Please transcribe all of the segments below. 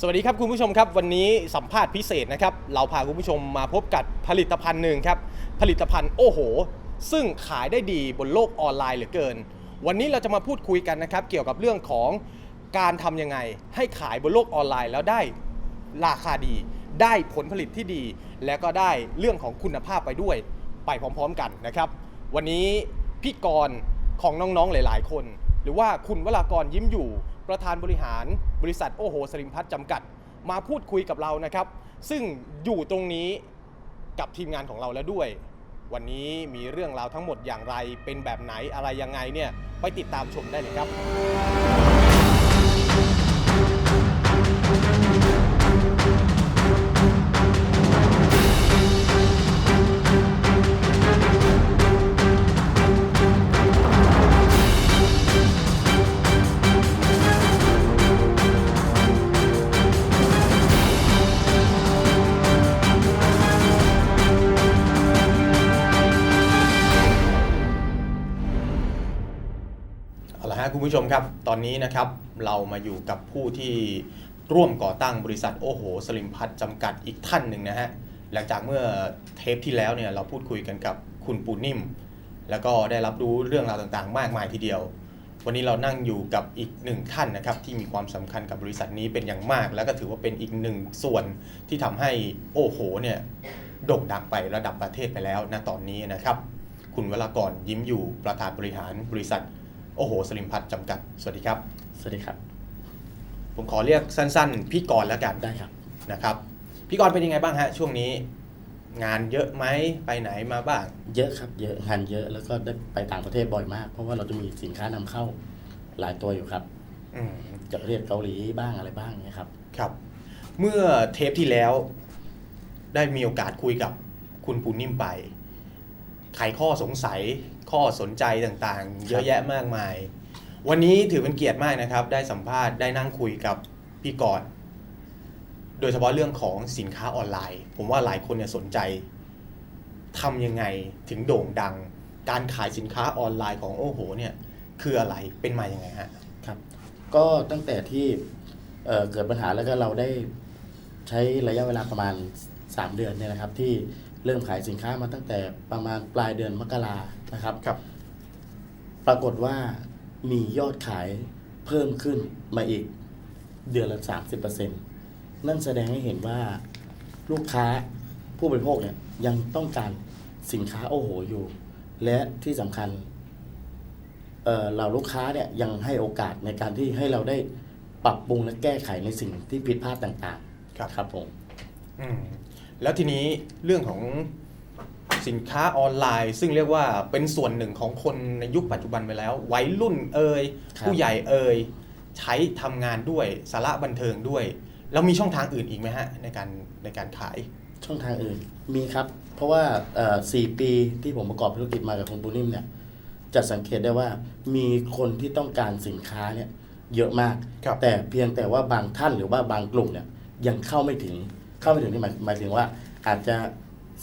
สวัสดีครับคุณผู้ชมครับ วันนี้สัมภาษณ์พิเศษนะครับ เราพาคุณผู้ชมมาพบกับผลิตภัณฑ์หนึ่งครับ ผลิตภัณฑ์โอ้โห ซึ่งขายได้ดีบนโลกออนไลน์เหลือเกิน วันนี้เราจะมาพูดคุยกันนะครับ เกี่ยวกับเรื่องของการทำยังไง ให้ขายบนโลกออนไลน์แล้วได้ราคาดี ได้ผลผลิตที่ดี และก็ได้เรื่องของคุณภาพไปด้วย ไปพร้อม ๆ กันนะครับ วันนี้พี่กรณ์ของน้องๆหลาย ๆ คน หรือว่าคุณวรากรยิ้มอยู่ ประธานบริหารบริษัทโอโหสริมพัฒน์จำกัด มาพูดคุยกับเรานะครับ ซึ่งอยู่ตรงนี้กับทีมงานของเราแล้วด้วย วันนี้มีเรื่องราวทั้งหมดอย่างไรเป็นแบบไหนอะไรยังไงเนี่ยไปติดตามชมได้เลยครับ ผู้ชมครับ ตอนนี้นะครับเรามาอยู่กับผู้ที่ร่วมก่อตั้งบริษัทโอโห สลิมพัฒน์จำกัดอีกท่านหนึ่งนะฮะ หลังจากเมื่อเทปที่แล้วเนี่ยเราพูดคุยกันกับคุณปูนิ่ม แล้วก็ได้รับรู้เรื่องราวต่างๆ มากมายทีเดียว วันนี้เรานั่งอยู่กับอีกหนึ่งท่านนะครับที่มีความสำคัญกับบริษัทนี้เป็นอย่างมาก แล้วก็ถือว่าเป็นอีกหนึ่งส่วนที่ทำให้โอโหเนี่ยโด่งดังไประดับประเทศไปแล้วณตอนนี้นะครับ คุณวรากรยิ้มอยู่ประธานบริหารบริษัท โอ้โหสลิมพัฒน์จำกัด สวัสดีครับ สวัสดีครับ ผมขอเรียกสั้นๆ พี่กรณ์แล้วกันได้ครับนะครับ พี่กรณ์เป็นยังไงบ้างฮะ ช่วงนี้ งานเยอะไหมไปไหนมาบ้าง เยอะครับ เยอะงานเยอะแล้วก็ได้ไปต่างประเทศบ่อยมาก เพราะว่าเราจะมีสินค้านำเข้าหลายตัวอยู่ครับอืมจากประเทศเกาหลีบ้างอะไรบ้างเนี่ยครับ ครับ เมื่อเทปที่แล้ว ได้มีโอกาสคุยกับคุณปูนิ่มไป ไขข้อสงสัยข้อสนใจต่างๆ เยอะแยะมากมาย วันนี้ถือเป็นเกียรติมากนะครับ ได้สัมภาษณ์ได้นั่งคุยกับพี่กรณ์โดยเฉพาะเรื่องของสินค้าออนไลน์ ผมว่าหลายคนเนี่ยสนใจทำยังไงถึงโด่งดัง การขายสินค้าออนไลน์ของโอ้โหเนี่ยคืออะไรเป็นมาอย่างไงฮะครับ ก็ตั้งแต่ที่เเกิดปัญหาแล้วก็เราได้ใช้ระยะเวลาประมาณ 3 เดือนเนี่ยนะครับที่ เริ่มขายสินค้ามาตั้งแต่ประมาณปลายเดือนมกรานะครับครับ ปรากฏว่ามียอดขายเพิ่มขึ้นมาอีกเดือนละ 30%นั่นแสดงให้เห็นว่าลูกค้าผู้บริโภคเนี่ยยังต้องการสินค้าโอโหอยู่ และที่สำคัญเอ่อเราลูกค้าเนี่ยยังให้โอกาสในการที่ให้เราได้ปรับปรุงและแก้ไขในสิ่งที่ผิดพลาดต่างครับๆครับผมอืม แล้วทีนี้เรื่องของสินค้าออนไลน์ ซึ่งเรียกว่าเป็นส่วนหนึ่งของคนในยุคปัจจุบันไปแล้ว วัยรุ่นเอ่ยครับ ผู้ใหญ่เอ่ยใช้ทำงานด้วยสาระบันเทิงด้วย แล้วมีช่องทางอื่นอีกไหมฮะในการในการขาย ช่องทางอื่นมีครับ เพราะว่าเอ่อสี่ปีที่ผมประกอบธุรกิจมากับคุณปูนิ่มเนี่ยจะสังเกตได้ว่ามีคนที่ต้องการสินค้าเนี่ยเยอะมาก ครับ แต่เพียงแต่ว่าบางท่านหรือว่าบางกลุ่มเนี่ยยังเข้าไม่ถึง เข้าไม่ถึงนี่หมายหมายถึงว่า อาจจะ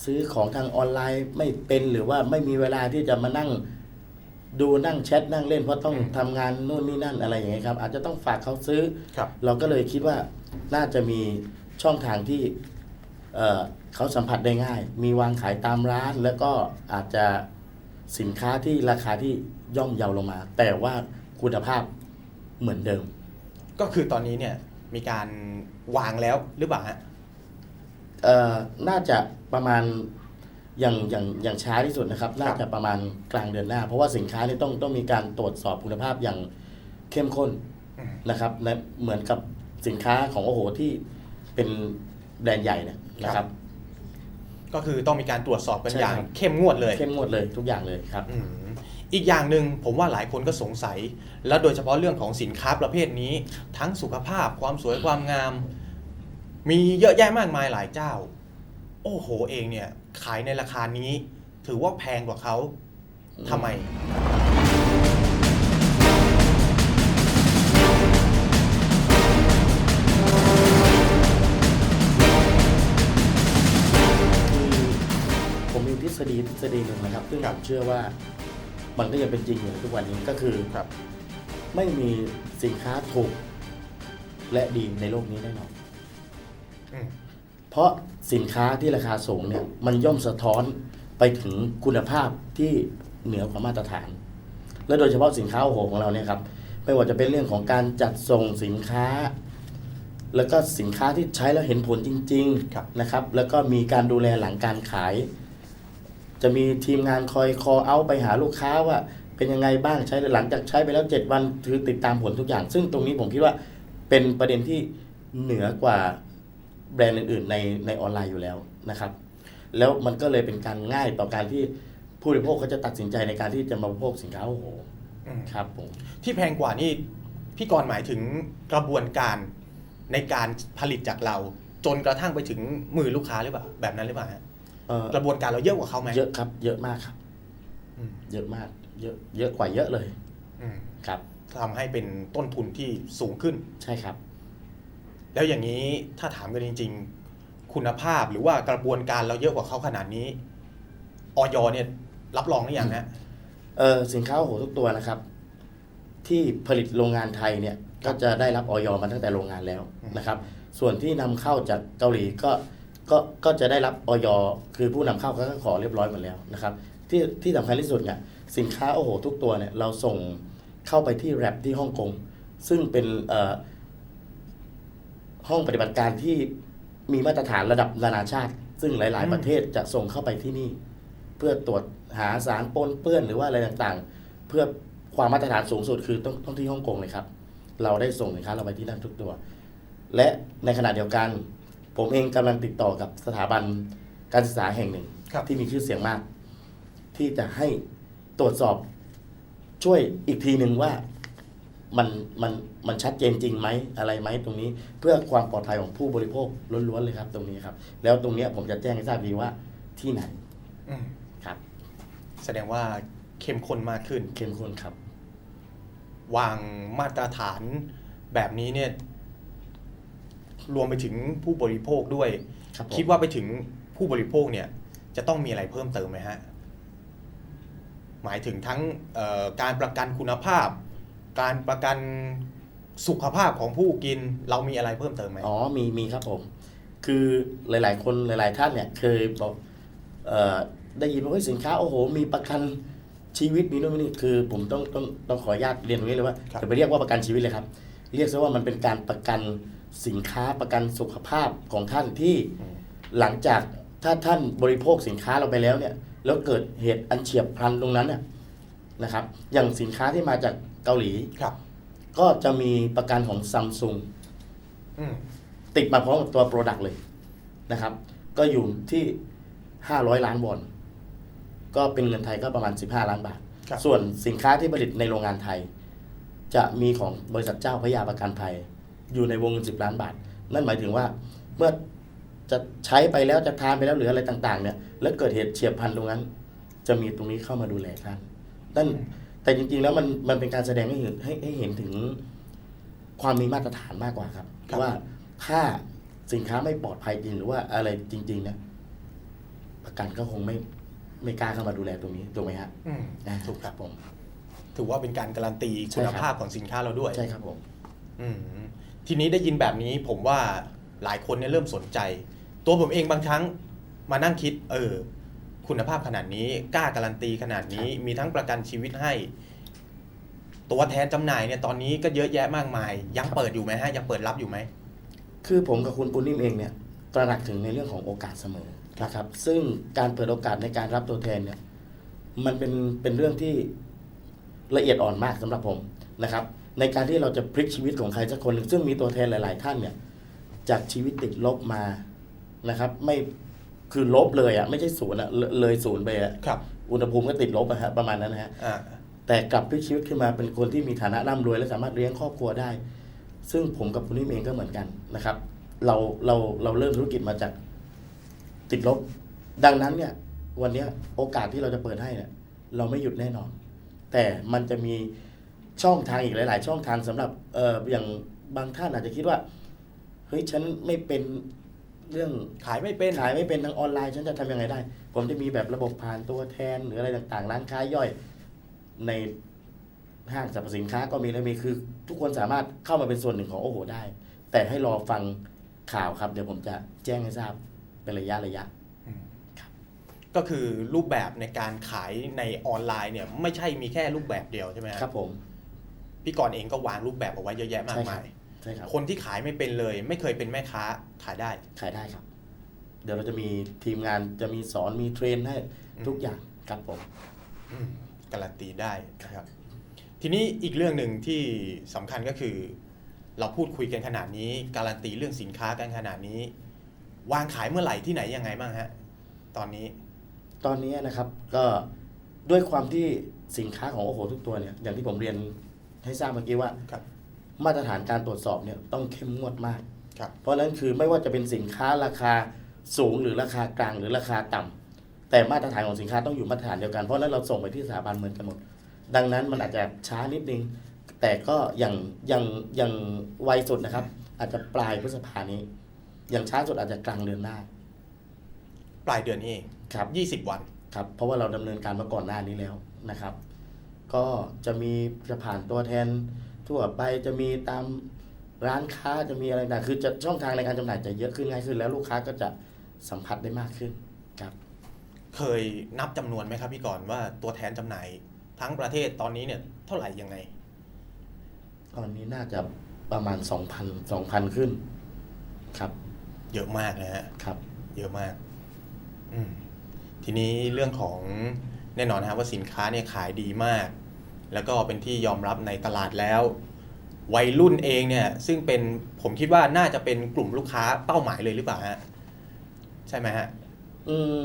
ซื้อของทางออนไลน์ไม่เป็นหรือว่าไม่มีเวลาที่จะมานั่งดูนั่งแชทนั่งเล่นเพราะต้องอืมทำงานนู่นนี่นั่นอะไรอย่างเงี้ยครับ อาจจะต้องฝากเขาซื้อ ครับ เราก็เลยคิดว่าน่าจะมีช่องทางที่เอ่อเขาสัมผัสได้ง่าย มีวางขายตามร้าน แล้วก็อาจจะสินค้าที่ราคาที่ย่อมเยาลงมา แต่ว่าคุณภาพเหมือนเดิม ก็คือตอนนี้เนี่ยมีการวางแล้วหรือเปล่าฮะ เอ่อน่าจะประมาณอย่างอย่างอย่างช้าที่สุดนะครับ น่าจะประมาณกลางเดือนหน้า เพราะว่าสินค้านี่ต้องต้องมีการตรวจสอบคุณภาพอย่างเข้มข้นอืมนะครับและเหมือนกับสินค้าของโอโหที่เป็นแบรนด์ใหญ่เนี่ยนะครับ ก็คือต้องมีการตรวจสอบกันใช่อย่างครับ เข้มงวดเลย เข้มงวดเลยทุกอย่างเลยครับ อืมอีกอย่างหนึ่งผมว่าหลายคนก็สงสัย และโดยเฉพาะเรื่องของสินค้าประเภทนี้ ทั้งสุขภาพความสวยความงาม มีเยอะแยะมากมายหลายเจ้า โอ้โหเองเนี่ย ขายในราคานี้ ถือว่าแพงกว่าเขาทำไม คือผมมีทฤษฎีทฤษฎีหนึ่งนะครับ ซึ่งครัผบมเชื่อว่ามันก็ยังเป็นจริงอยู่ทุกวันนี้ก็คือครับ ไม่มีสินค้าถูกและดีในโลกนี้แน่นอนอืม เพราะสินค้าที่ราคาสูงเนี่ยมันย่อมสะท้อนไปถึงคุณภาพที่เหนือกว่ามาตรฐาน และโดยเฉพาะสินค้าโอโหของเราเนี่ยครับไม่ว่าจะเป็นเรื่องของการจัดส่งสินค้า แล้วก็สินค้าที่ใช้แล้วเห็นผลจริงครับๆนะครับ แล้วก็มีการดูแลหลังการขาย จะมีทีมงานคอยคอเอาไปหาลูกค้าว่าเป็นยังไงบ้างใช้หลังจากใช้ไปแล้ว 7 วันคือติดตามผลทุกอย่าง ซึ่งตรงนี้ผมคิดว่าเป็นประเด็นที่เหนือกว่า แบรนด์อื่น ๆ ในในออนไลน์อยู่แล้วนะครับ แล้วมันก็เลยเป็นการง่ายต่อการที่ผู้บริโภคเขาจะตัดสินใจในการที่จะมาบริโภคสินค้าโอ้โหอืมครับผมที่แพงกว่านี่พี่กรณ์หมายถึงกระบวนการในการผลิตจากเรา จนกระทั่งไปถึงมือลูกค้าหรือเปล่าแบบนั้นหรือเปล่าฮะเอ่อกระบวนการเราเยอะกว่าเขาไหมเยอะครับ เยอะมากครับ อืมเยอะมาก เยอะเยอะกว่าเยอะเลยอืมครับ ทำให้เป็นต้นทุนที่สูงขึ้น ใช่ครับ แล้วอย่างนี้ถ้าถามกันจริง ๆ คุณภาพหรือว่ากระบวนการเราเยอะกว่าเขาขนาดนี้ออยเนี่ยรับรองหรือยังฮะเออสินค้าโอ้โหทุกตัวนะครับ ที่ผลิตโรงงานไทยเนี่ยก็จะได้รับออยมาตั้งแต่โรงงานแล้วอืมนะครับ ส่วนที่นำเข้าจากเกาหลีก็ก็ก็จะได้รับออยคือผู้นำเข้าเขาก็ขอเรียบร้อยหมดแล้วนะครับที่ที่สำคัญที่สุดเนี่ยสินค้าโอ้โหทุกตัวเนี่ยเราส่งเข้าไปที่แรปที่ฮ่องกงซึ่งเป็นเอ่อ ห้องปฏิบัติการที่มีมาตรฐานระดับนานาชาติ ซึ่งหลายอืมๆประเทศจะส่งเข้าไปที่นี่ เพื่อตรวจหาสารปนเปื้อนหรือว่าอะไรต่างๆ เพื่อความมาตรฐานสูงสุดคือต้องต้องที่ฮ่องกงเลยครับ เราได้ส่งสินค้าเราไปที่นั่นทุกตัว และในขณะเดียวกัน ผมเองกำลังติดต่อกับสถาบันการศึกษาแห่งหนึ่งครับที่มีชื่อเสียงมาก ที่จะให้ตรวจสอบช่วยอีกทีหนึ่งว่า มันมันมันชัดเจนจริงไหมอะไรไหมตรงนี้เพื่อความปลอดภัยของผู้บริโภคล้วนๆเลยครับ ตรงนี้ครับ แล้วตรงเนี้ยผมจะแจ้งให้ทราบดีว่าที่ไหนอืมครับ แสดงว่าเข้มข้นมากขึ้นเข้มข้นครับ วางมาตรฐานแบบนี้เนี่ย รวมไปถึงผู้บริโภคด้วยครับผมคิดว่าไปถึงผู้บริโภคเนี่ย จะต้องมีอะไรเพิ่มเติมไหมฮะหมายถึงทั้งเอ่อการประกันคุณภาพ การประกันสุขภาพของผู้กินเรามีอะไรเพิ่มเติมไหมอ๋อมีมีครับผม คือหลาย ๆ คนหลาย ๆ ท่านเนี่ยเคยบอกเอ่อได้ยินว่าเฮ้ยสินค้าโอ้โห มีประกันชีวิตมีโน่นมีนี่คือ ผมต้องต้องต้องขออนุญาตเรียนตรงนี้เลยว่าครับอย่าไปเรียกว่าประกันชีวิตเลยครับ เรียกซะว่ามันเป็นการประกันสินค้าประกันสุขภาพของท่านที่อืมหลังจากถ้าท่านบริโภคสินค้าเราไปแล้วเนี่ยแล้วเกิดเหตุอันเฉียบพลันตรงนั้นเนี่ยนะครับ อย่างสินค้าที่มาจาก เกาหลีครับก็จะมีประกันของซัมซุงอืมติดมาพร้อมกับตัวโปรดักต์เลยนะครับ ก็อยู่ที่ 500 ล้านวอน ก็เป็นเงินไทยก็ประมาณ 15 ล้านบาท ครับส่วนสินค้าที่ผลิตในโรงงานไทย จะมีของบริษัทเจ้าพระยาประกันภัย อยู่ในวงเงิน 10 ล้านบาท นั่นหมายถึงว่าเมื่อจะใช้ไปแล้วจะทานไปแล้วหรืออะไรต่าง ๆ เนี่ย แล้วเกิดเหตุเฉียบพลันตรงนั้น จะมีตรงนี้เข้ามาดูแลท่านนั่น แต่จริงๆแล้วมันมันเป็นการแสดงให้เห็นให้ให้เห็นถึงความมีมาตรฐานมากกว่าครับครับ ว่าถ้าสินค้าไม่ปลอดภัยจริงหรือว่าอะไรจริงๆเนี่ยประกันก็คงไม่ไม่กล้าเข้ามาดูแลตรงนี้ถูกไหมฮะอืมอ่าถูกครับผม ถือว่าเป็นการการันตีใช่คุณครับภาพของสินค้าเราด้วย ใช่ครับผม อืมทีนี้ได้ยินแบบนี้ผมว่าหลายคนเนี่ยเริ่มสนใจ ตัวผมเองบางครั้งมานั่งคิด เออ คุณภาพขนาดนี้กล้าการันตีขนาดนี้มีทั้งประกันชีวิตให้ ตัวแทนจำหน่ายเนี่ยตอนนี้ก็เยอะแยะมากมาย ยังเปิดอยู่ไหมฮะยังเปิดรับอยู่ไหมคือผมกับคุณปุณนิ่มเองเนี่ยตระหนักถึงในเรื่องของโอกาสเสมอนะครับ ซึ่งการเปิดโอกาสในการรับตัวแทนเนี่ยมันเป็นเป็นเรื่องที่ละเอียดอ่อนมากสำหรับผมนะครับ ในการที่เราจะพลิกชีวิตของใครสักคนหนึ่งซึ่งมีตัวแทนหลาย ๆ ท่านเนี่ยจากชีวิตติดลบมานะครับ ไม่ คือลบเลยอะ่ะไม่ใช่ศูนย์อะเลยเลยศูนย์ไปอะครับ อุณหภูมิก็ติดลบอะฮะประมาณนั้นนะฮะ อ่า แต่กลับพลิกชีวิตขึ้นมาเป็นคนที่มีฐานะร่ำรวยและสามารถเลี้ยงครอบครัวได้ ซึ่งผมกับคุณนิ่มเองก็เหมือนกันนะครับ เราเราเราเริ่มธุรกิจมาจากติดลบ ดังนั้นเนี่ย วันเนี้ยโอกาสที่เราจะเปิดให้เนี่ย เราไม่หยุดแน่นอน แต่มันจะมีช่องทางอีกหลาย ๆ ช่องทางสำหรับเอ่ออย่างบางท่านอาจจะคิดว่า เฮ้ยฉันไม่เป็น เรื่องขายไม่เป็นขายไม่เป็นทางออนไลน์ฉันจะทำยังไงได้ ผมจะมีแบบระบบผ่านตัวแทนหรืออะไรต่างๆ ร้านค้าย่อย ในห้างสรรพสินค้าก็มีและมีคือ ทุกคนสามารถเข้ามาเป็นส่วนหนึ่งของโอโหได้ แต่ให้รอฟังข่าวครับ เดี๋ยวผมจะแจ้งให้ทราบเป็นระยะระยะก็คือรูปแบบในการขายในออนไลน์เนี่ยไม่ใช่มีแค่รูปแบบเดียวใช่ไหมฮะครับผมพี่กรณ์เองก็วางรูปแบบเอาไว้เยอะแยะมากใช่คมารับย ใช่ครับคนที่ขายไม่เป็นเลย ไม่เคยเป็นแม่ค้าขายได้ ขายได้ครับ เดี๋ยวเราจะมีทีมงานจะมีสอนมีเทรนให้ทุกอย่างครับผมอืมการันตีได้นะครับ ทีนี้อีกเรื่องหนึ่งที่สำคัญก็คือ เราพูดคุยกันขนาดนี้ การันตีเรื่องสินค้ากันขนาดนี้ วางขายเมื่อไหร่ที่ไหนยังไงบ้างฮะ ตอนนี้ ตอนนี้นะครับก็ด้วยความที่สินค้าของโอโหทุกตัวเนี่ยอย่างที่ผมเรียนให้ทราบเมื่อกี้ว่าครับ มาตรฐานการตรวจสอบเนี่ยต้องเข้มงวดมาก ครับ เพราะฉะนั้นคือไม่ว่าจะเป็นสินค้าราคาสูงหรือราคากลางหรือราคาต่ำแต่มาตรฐานของสินค้าต้องอยู่มาตรฐานเดียวกันเพราะฉะนั้นเราส่งไปที่สถาบันเหมือนกันหมด ดังนั้นมันอาจจะช้านิดนึง แต่ก็อย่างอย่างอย่างไวสุดนะครับ อาจจะปลายพฤษภานี้ อย่างช้าสุดอาจจะกลางเดือนหน้า ปลายเดือนนี้เองครับ20วัน ครับเพราะว่าเราดำเนินการมาก่อนหน้านี้แล้วนะครับ ก็จะมีจะผ่านตัวแทน ทั่วไปจะมีตามร้านค้าจะมีอะไรต่างๆคือจะช่องทางในการจำหน่ายจะเยอะขึ้นง่ายขึ้น แล้วลูกค้าก็จะสัมผัสได้มากขึ้นครับเคยนับจำนวนไหมครับพี่กรณ์ว่าตัวแทนจำหน่ายทั้งประเทศตอนนี้เนี่ยเท่าไหร่ยังไง ตอนนี้น่าจะประมาณ 2,000 2,000 ขึ้น ครับ เยอะมากนะฮะครับ เยอะมาก อืมทีนี้เรื่องของแน่นอนนะครับว่าสินค้าเนี่ยขายดีมาก แล้วก็เป็นที่ยอมรับในตลาดแล้ว วัยรุ่นเองเนี่ยซึ่งเป็นผมคิดว่าน่าจะเป็นกลุ่มลูกค้าเป้าหมายเลยหรือเปล่าฮะใช่ไหมฮะอืม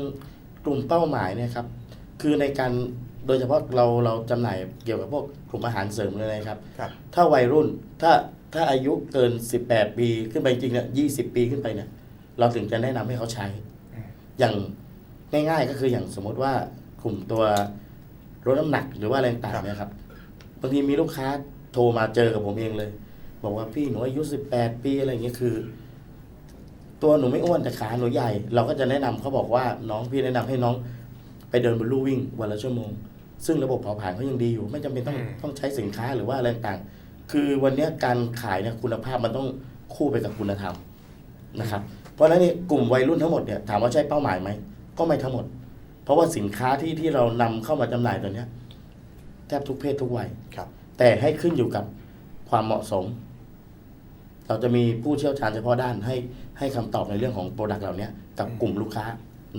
กลุ่มเป้าหมายเนี่ยครับ คือในการโดยเฉพาะเราเราจำหน่ายเกี่ยวกับพวกกลุ่มอาหารเสริมเลยนะครับ ครับ ถ้าวัยรุ่นถ้าถ้าอายุเกิน 18 ปีขึ้นไปจริงๆเนี่ย20ปีขึ้นไปเนี่ย เราถึงจะแนะนำให้เขาใช้ อืม อย่างง่ายๆก็คืออย่างสมมติว่ากลุ่มตัว ลดน้ำหนักหรือว่าอะไรต่างๆเนี่ยครับบางทีมีลูกค้าโทรมาเจอกับผมเองเลย บอกว่าพี่หนูอายุ18ปีอะไรอย่างเงี้ยคือ ตัวหนูไม่อ้วนแต่ขาหนูใหญ่ เราก็จะแนะนำเขาบอกว่าน้องพี่แนะนำให้น้องไปเดินบนลู่วิ่งวันละชั่วโมง ซึ่งระบบเผาผลาญเขายังดีอยู่ ไม่จำเป็นต้องอืมต้องใช้สินค้าหรือว่าอะไรต่างๆคือวันเนี้ยการขายเนี่ยคุณภาพมันต้องคู่ไปกับคุณธรรมนะครับ เพราะฉะนั้นนี่กลุ่มวัยรุ่นทั้งหมดเนี่ยถามว่าใช่เป้าหมายไหมก็ไม่ทั้งหมด เพราะว่าสินค้าที่ที่เรานำเข้ามาจำหน่ายตัวเนี้ยแทบทุกเพศทุกวัยครับ แต่ให้ขึ้นอยู่กับความเหมาะสม เราจะมีผู้เชี่ยวชาญเฉพาะด้านให้ให้คำตอบในเรื่องของโปรดักต์เหล่านี้กับกลุ่มลูกค้า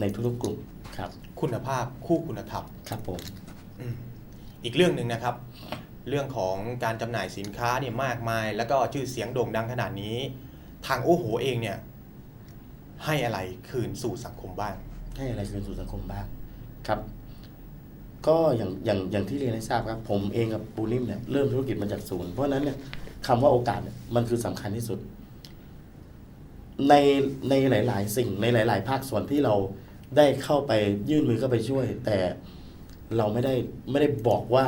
ในทุกๆกลุ่มครับ คุณภาพคู่คุณธรรมครับผมอืมอีกเรื่องหนึ่งนะครับ เรื่องของการจำหน่ายสินค้าเนี่ยมากมาย แล้วก็ชื่อเสียงโด่งดังขนาดนี้ ทางโอโหเองเนี่ย ให้อะไรคืนสู่สังคมบ้าง ให้อะไรคืนสู่สังคมบ้าง ครับ ก็อย่างอย่างอย่างที่เรียนให้ทราบครับ ผมเองกับปูนิ่มเนี่ยเริ่มธุรกิจมาจากศูนย์เพราะฉะนั้นเนี่ยคำว่าโอกาสเนี่ยมันคือสำคัญที่สุด ในในหลาย ๆ สิ่งในหลาย ๆ ภาคส่วนที่เราได้เข้าไปยื่นมือเข้าไปช่วย แต่เราไม่ได้ไม่ได้บอกว่า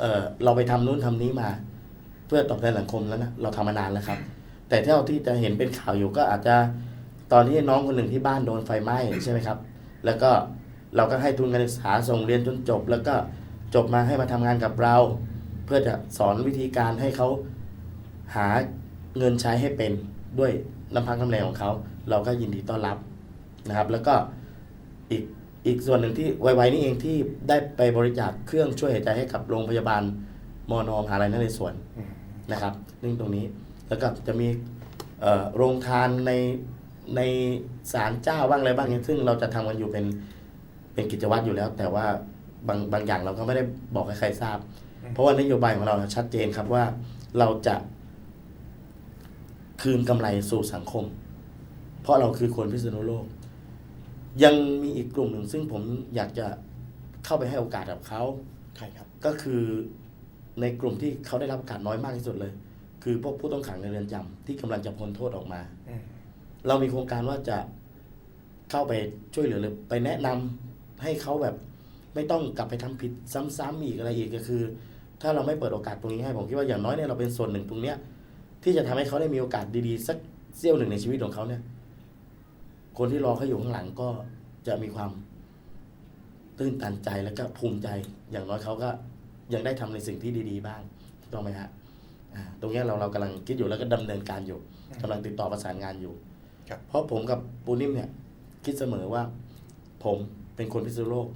เออเราไปทำนู้นทำนี้มา เพื่อตอบแทนสังคมแล้วนะเราทำมานานแล้วครับ แต่เท่าที่จะเห็นเป็นข่าวอยู่ก็อาจจะตอนที่น้องคนหนึ่งที่บ้านโดนไฟไหม้ใช่ไหมครับ แล้วก็ เราก็ให้ทุนการศึกษาส่งเรียนจนจบ แล้วก็จบมาให้มาทำงานกับเรา เพื่อจะสอนวิธีการให้เขาหาเงินใช้ให้เป็นด้วยน้ำพังกำแรงของเขา เราก็ยินดีต้อนรับนะครับ แล้วก็อีกอีกส่วนหนึ่งที่ไวๆนี่เองที่ได้ไปบริจาคเครื่องช่วยหายใจให้กับโรงพยาบาลมอนอมหาลัยนเรศวรนะครับเรื่งตรงนี้แล้วก็จะมีโรงทานในในศาลเจ้าบ้างอะไรบ้างเนี่ยซึ่งเราจะทำกันอยู่เป็น เป็นกิจวัตรอยู่แล้ว แต่ว่าบางบางอย่างเราก็ไม่ได้บอกให้ใครทราบ เพราะว่านโยบายของเราชัดเจนครับว่าเราจะคืนกำไรสู่สังคม เพราะเราคือคนพิษณุโลก ยังมีอีกกลุ่มหนึ่ง ซึ่งผมอยากจะเข้าไปให้โอกาสกับเขาใครครับ ก็คือในกลุ่มที่เขาได้รับโอกาสน้อยมากที่สุดเลย คือพวกผู้ต้องขังในเรือนจำที่กำลังจะพ้นโทษออกมาอืมเรามีโครงการว่าจะเข้าไปช่วยเหลือหรือไปแนะนำ ให้เขาแบบไม่ต้องกลับไปทำผิดซ้ำๆอีกอะไรอีกก็คือ ถ้าเราไม่เปิดโอกาสตรงนี้ให้ผมคิดว่าอย่างน้อยเนี่ยเราเป็นส่วนหนึ่งตรงเนี้ย ที่จะทำให้เขาได้มีโอกาสดีๆ สักเสี้ยวหนึ่งในชีวิตของเขาเนี่ย คนที่รอเขาอยู่ข้างหลังก็จะมีความตื้นตันใจแล้วก็ภูมิใจ อย่างน้อยเขาก็ยังได้ทำในสิ่งที่ดี ๆ บ้างถูกต้องไหมฮะอ่าตรงเนี้ยเราเรากำลังคิดอยู่แล้วก็ดำเนินการอยู่กำลังติดต่อประสานงานอยู่ครับเพราะผมกับปูนิ่มเนี่ย คิดเสมอว่า ผม เป็นคนพิษณุโลก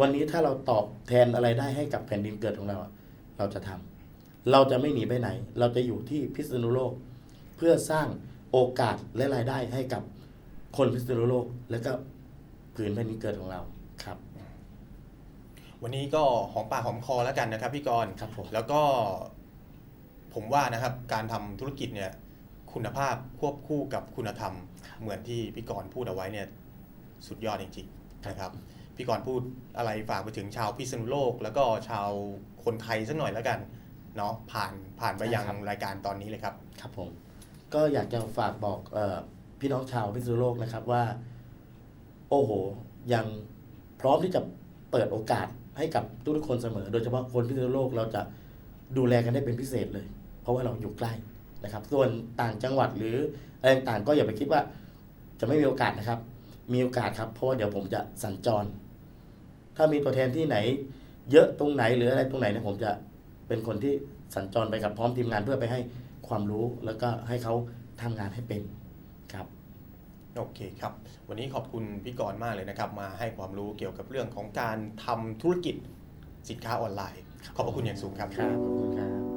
วันนี้ถ้าเราตอบแทนอะไรได้ให้กับแผ่นดินเกิดของเราอะเราจะทำเราจะไม่หนีไปไหน เราจะอยู่ที่พิษณุโลก เพื่อสร้างโอกาสและรายได้ให้กับคนพิษณุโลก และก็ผืนแผ่นดินเกิดของเราครับ วันนี้ก็หอมปากหอมคอแล้วกันนะครับพี่กรณ์ครับผมแล้วก็ผมว่านะครับการทำธุรกิจเนี่ยคุณภาพควบคู่กับคุณธรรม เหมือนที่พี่กรณ์พูดเอาไว้เนี่ยสุดยอดจริงๆ นะครับพี่กรณ์พูดอะไรฝากไปถึงชาวพิษณุโลก แล้วก็ชาวคนไทยสักหน่อยแล้วกันเนาะผ่านผ่านไปยังครับรายการตอนนี้เลยครับครับผมก็อยากจะฝากบอกเออพี่น้องชาวพิษณุโลกนะครับว่า โอ้โห ยังพร้อมที่จะเปิดโอกาสให้กับทุกๆคนเสมอ โดยเฉพาะคนพิษณุโลกเราจะดูแลกันได้เป็นพิเศษเลย เพราะว่าเราอยู่ใกล้นะครับ ส่วนต่างจังหวัดหรืออะไรต่างๆก็อย่าไปคิดว่าจะไม่มีโอกาสนะครับ มีโอกาสครับ เพราะว่าเดี๋ยวผมจะสัญจร ถ้ามีตัวแทนที่ไหน เยอะตรงไหนหรืออะไรตรงไหนเนี่ยผมจะเป็นคนที่สัญจรไปกับพร้อมทีมงานเพื่อไปให้ความรู้แล้วก็ให้เขาทำงานให้เป็นครับโอเคครับ วันนี้ขอบคุณพี่กรณ์มากเลยนะครับ มาให้ความรู้เกี่ยวกับเรื่องของการทำธุรกิจสินค้าออนไลน์ ขอบพระคุณอย่างสูงครับครับขอบคุณครับ